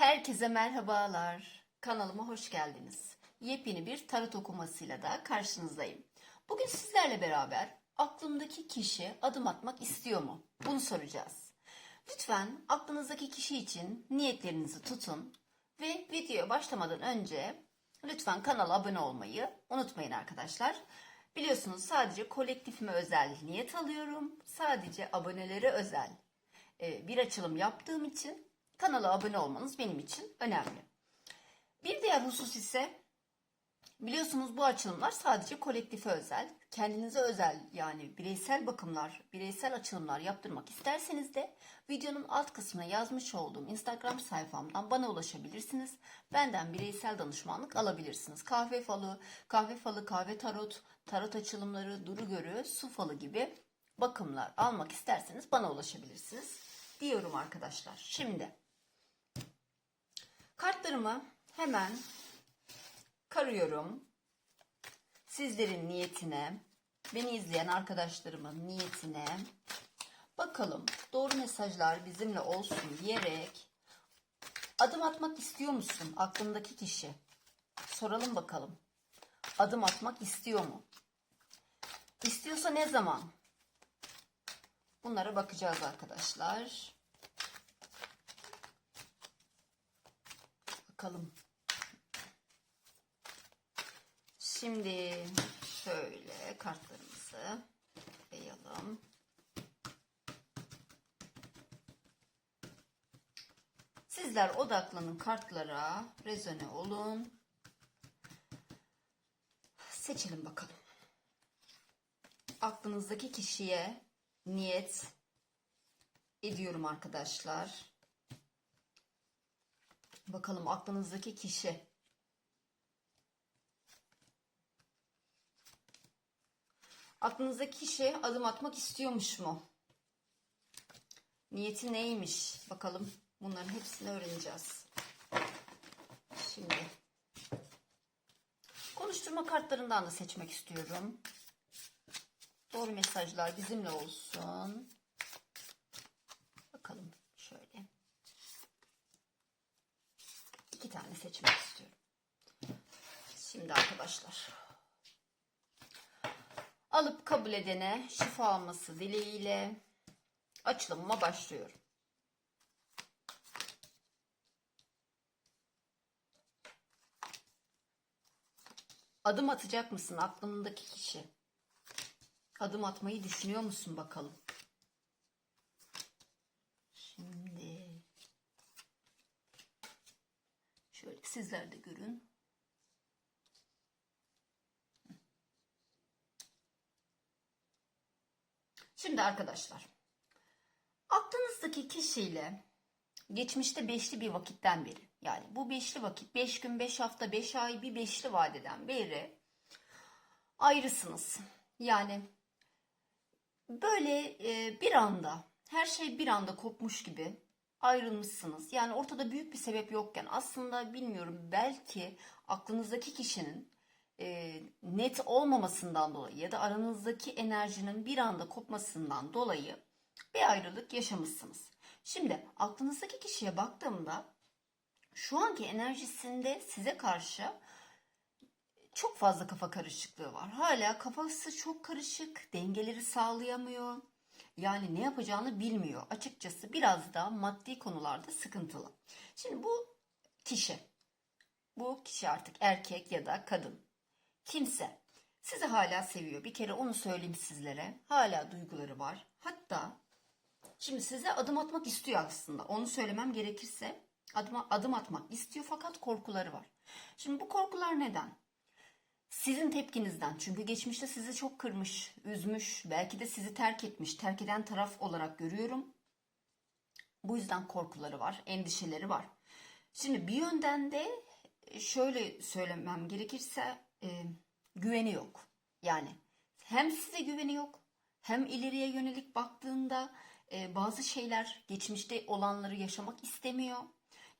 Herkese merhabalar. Kanalıma hoş geldiniz. Yepyeni bir tarot okumasıyla da karşınızdayım. Bugün sizlerle beraber aklımdaki kişi adım atmak istiyor mu? Bunu soracağız. Lütfen aklınızdaki kişi için niyetlerinizi tutun ve videoya başlamadan önce lütfen kanala abone olmayı unutmayın arkadaşlar. Biliyorsunuz sadece kolektifime özel niyet alıyorum. Sadece abonelere özel e, bir açılım yaptığım için kanala abone olmanız benim için önemli. Bir diğer husus ise biliyorsunuz bu açılımlar sadece kolektife özel. Kendinize özel yani bireysel bakımlar, bireysel açılımlar yaptırmak isterseniz de videonun alt kısmına yazmış olduğum Instagram sayfamdan bana ulaşabilirsiniz. Benden bireysel danışmanlık alabilirsiniz. Kahve falı, kahve falı, kahve tarot, tarot açılımları, duru görü, su falı gibi bakımlar almak isterseniz bana ulaşabilirsiniz diyorum arkadaşlar. Şimdi kartlarımı hemen karıyorum. Sizlerin niyetine, beni izleyen arkadaşlarımın niyetine bakalım doğru mesajlar bizimle olsun diyerek adım atmak istiyor musun aklındaki kişi? Soralım bakalım. Adım atmak istiyor mu? İstiyorsa ne zaman? Bunlara bakacağız arkadaşlar. Bakalım. Şimdi şöyle kartlarımızı koyalım. Sizler odaklanın kartlara, rezone olun. Seçelim bakalım. Aklınızdaki kişiye niyet ediyorum arkadaşlar. Bakalım aklınızdaki kişi Aklınızdaki kişi adım atmak istiyormuş mu? Niyeti neymiş? Bakalım bunların hepsini öğreneceğiz. Şimdi konuşturma kartlarından da seçmek istiyorum. Doğru mesajlar bizimle olsun. Bakalım şöyle. İki tane seçmek istiyorum. Şimdi arkadaşlar. Alıp kabul edene şifa alması dileğiyle açılımıma başlıyorum. Adım atacak mısın aklındaki kişi? Adım atmayı düşünüyor musun bakalım? Şimdi şöyle sizler de görün. Şimdi arkadaşlar aklınızdaki kişiyle geçmişte beşli bir vakitten beri yani bu beşli vakit beş gün beş hafta beş ay bir beşli vadeden beri ayrısınız. Yani böyle e, bir anda her şey bir anda kopmuş gibi ayrılmışsınız. Yani ortada büyük bir sebep yokken aslında bilmiyorum belki aklınızdaki kişinin e, net olmamasından dolayı ya da aranızdaki enerjinin bir anda kopmasından dolayı bir ayrılık yaşamışsınız. Şimdi aklınızdaki kişiye baktığımda şu anki enerjisinde size karşı çok fazla kafa karışıklığı var. Hala kafası çok karışık, dengeleri sağlayamıyor. Yani ne yapacağını bilmiyor. Açıkçası biraz da maddi konularda sıkıntılı. Şimdi bu kişi, bu kişi artık erkek ya da kadın, kimse sizi hala seviyor. Bir kere onu söyleyeyim sizlere. Hala duyguları var. Hatta şimdi size adım atmak istiyor aslında. Onu söylemem gerekirse adım, adım atmak istiyor fakat korkuları var. Şimdi bu korkular neden? Sizin tepkinizden. Çünkü geçmişte sizi çok kırmış, üzmüş, belki de sizi terk etmiş, terk eden taraf olarak görüyorum. Bu yüzden korkuları var, endişeleri var. Şimdi bir yönden de şöyle söylemem gerekirse e, güveni yok. Yani hem size güveni yok, hem ileriye yönelik baktığında e, bazı şeyler geçmişte olanları yaşamak istemiyor.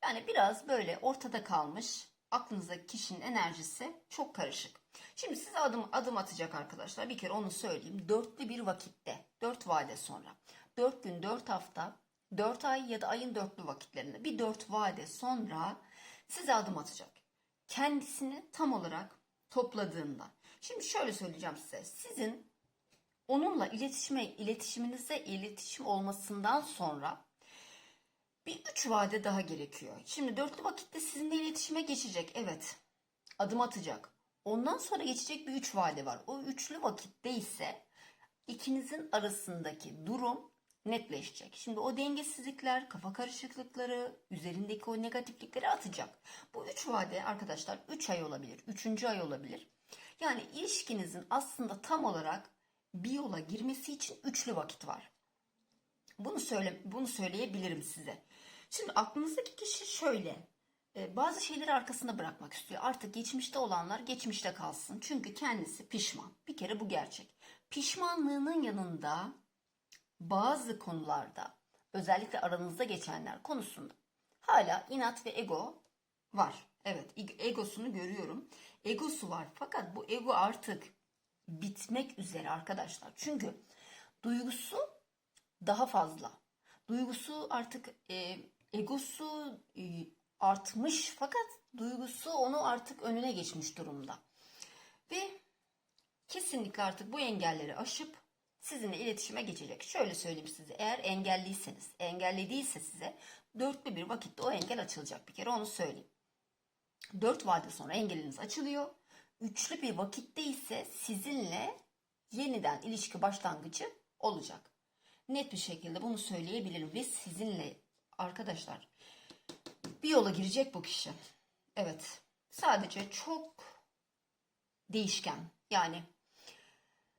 Yani biraz böyle ortada kalmış, aklınızdaki kişinin enerjisi çok karışık. Şimdi size adım adım atacak arkadaşlar. Bir kere onu söyleyeyim. Dörtlü bir vakitte, dört vade sonra. Dört gün, dört hafta 4 ay ya da ayın dörtlü vakitlerinde bir dört vade sonra size adım atacak. Kendisini tam olarak topladığında. Şimdi şöyle söyleyeceğim size. Sizin onunla iletişime, iletişiminize iletişim olmasından sonra bir üç vade daha gerekiyor. Şimdi dörtlü vakitte sizinle iletişime geçecek. Evet. Adım atacak. Ondan sonra geçecek bir üç vade var. O üçlü vakitte ise ikinizin arasındaki durum netleşecek. Şimdi o dengesizlikler, kafa karışıklıkları, üzerindeki o negatiflikleri atacak. Bu üç vade arkadaşlar 3 ay olabilir, 3. ay olabilir. Yani ilişkinizin aslında tam olarak bir yola girmesi için üçlü vakit var. Bunu söyle bunu söyleyebilirim size. Şimdi aklınızdaki kişi şöyle. E, bazı şeyleri arkasında bırakmak istiyor. Artık geçmişte olanlar geçmişte kalsın. Çünkü kendisi pişman. Bir kere bu gerçek. Pişmanlığının yanında bazı konularda özellikle aranızda geçenler konusunda hala inat ve ego var. Evet, eg- egosunu görüyorum. Egosu var fakat bu ego artık bitmek üzere arkadaşlar. Çünkü duygusu daha fazla. Duygusu artık e, egosu e, artmış fakat duygusu onu artık önüne geçmiş durumda. Ve kesinlikle artık bu engelleri aşıp sizinle iletişime geçecek. Şöyle söyleyeyim size eğer engelliyseniz, engelli değilse size dörtlü bir vakitte o engel açılacak bir kere onu söyleyeyim. Dört vade sonra engeliniz açılıyor. Üçlü bir vakitte ise sizinle yeniden ilişki başlangıcı olacak. Net bir şekilde bunu söyleyebilirim ve sizinle arkadaşlar bir yola girecek bu kişi. Evet. Sadece çok değişken. Yani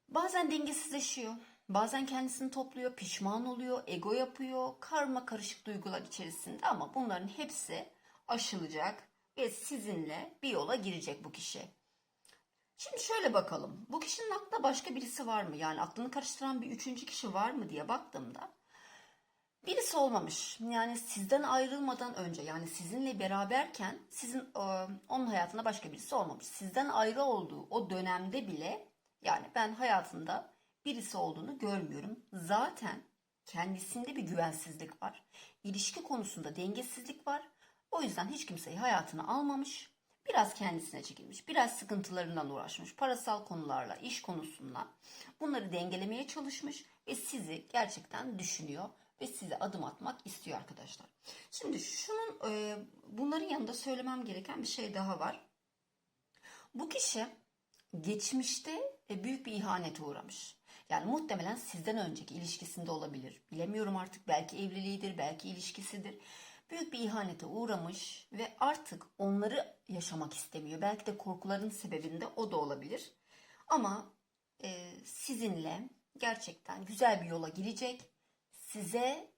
bazen dengesizleşiyor. Bazen kendisini topluyor, pişman oluyor, ego yapıyor, karma karışık duygular içerisinde ama bunların hepsi aşılacak ve sizinle bir yola girecek bu kişi. Şimdi şöyle bakalım. Bu kişinin aklında başka birisi var mı? Yani aklını karıştıran bir üçüncü kişi var mı diye baktığımda birisi olmamış. Yani sizden ayrılmadan önce yani sizinle beraberken sizin e, onun hayatında başka birisi olmamış. Sizden ayrı olduğu o dönemde bile yani ben hayatında birisi olduğunu görmüyorum. Zaten kendisinde bir güvensizlik var. İlişki konusunda dengesizlik var. O yüzden hiç kimseyi hayatına almamış. Biraz kendisine çekilmiş, biraz sıkıntılarından uğraşmış, parasal konularla, iş konusunda bunları dengelemeye çalışmış ve sizi gerçekten düşünüyor ve size adım atmak istiyor arkadaşlar. Şimdi şunun e, bunların yanında söylemem gereken bir şey daha var. Bu kişi geçmişte e, büyük bir ihanete uğramış. Yani muhtemelen sizden önceki ilişkisinde olabilir. Bilemiyorum artık belki evliliğidir, belki ilişkisidir. Büyük bir ihanete uğramış ve artık onları yaşamak istemiyor. Belki de korkuların sebebinde o da olabilir. Ama e, sizinle gerçekten güzel bir yola girecek. Size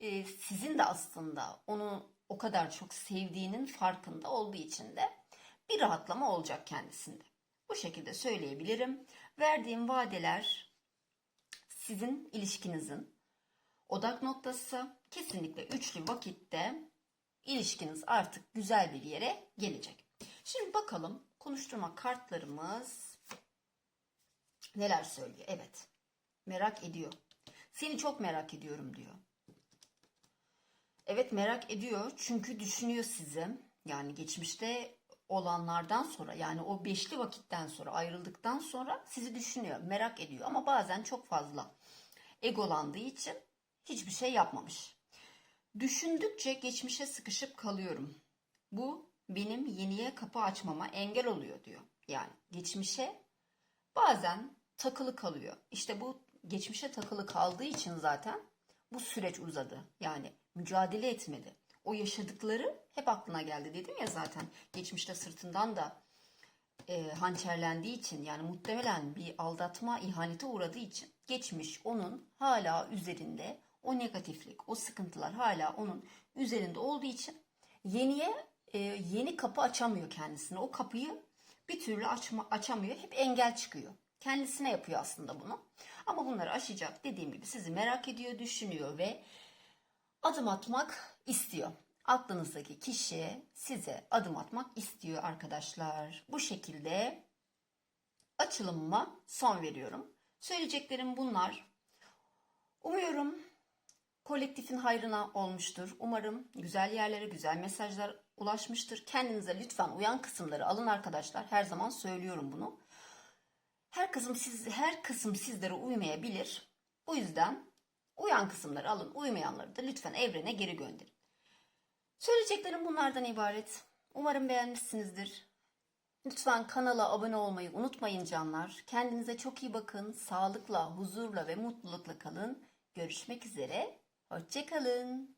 e, sizin de aslında onu o kadar çok sevdiğinin farkında olduğu için de bir rahatlama olacak kendisinde. Bu şekilde söyleyebilirim. Verdiğim vadeler sizin ilişkinizin odak noktası. Kesinlikle üçlü vakitte ilişkiniz artık güzel bir yere gelecek. Şimdi bakalım konuşturma kartlarımız neler söylüyor. Evet. Merak ediyor. Seni çok merak ediyorum diyor. Evet merak ediyor çünkü düşünüyor sizi. Yani geçmişte olanlardan sonra yani o beşli vakitten sonra ayrıldıktan sonra sizi düşünüyor, merak ediyor ama bazen çok fazla egolandığı için hiçbir şey yapmamış. Düşündükçe geçmişe sıkışıp kalıyorum. Bu benim yeniye kapı açmama engel oluyor diyor. Yani geçmişe bazen takılı kalıyor. İşte bu geçmişe takılı kaldığı için zaten bu süreç uzadı. Yani mücadele etmedi. O yaşadıkları hep aklına geldi dedim ya zaten. Geçmişte sırtından da e, hançerlendiği için yani muhtemelen bir aldatma ihanete uğradığı için geçmiş onun hala üzerinde o negatiflik, o sıkıntılar hala onun üzerinde olduğu için yeniye e, yeni kapı açamıyor kendisine. O kapıyı bir türlü açma, açamıyor. Hep engel çıkıyor. Kendisine yapıyor aslında bunu. Ama bunları aşacak dediğim gibi sizi merak ediyor, düşünüyor ve adım atmak istiyor. Aklınızdaki kişi size adım atmak istiyor arkadaşlar. Bu şekilde açılımıma son veriyorum. Söyleyeceklerim bunlar. Umuyorum kolektifin hayrına olmuştur. Umarım güzel yerlere güzel mesajlar ulaşmıştır. Kendinize lütfen uyan kısımları alın arkadaşlar. Her zaman söylüyorum bunu. Her kısım siz her kısım sizlere uymayabilir. Bu yüzden uyan kısımları alın, uymayanları da lütfen evrene geri gönderin. Söyleyeceklerim bunlardan ibaret. Umarım beğenmişsinizdir. Lütfen kanala abone olmayı unutmayın canlar. Kendinize çok iyi bakın. Sağlıkla, huzurla ve mutlulukla kalın. Görüşmek üzere. Hoşçakalın.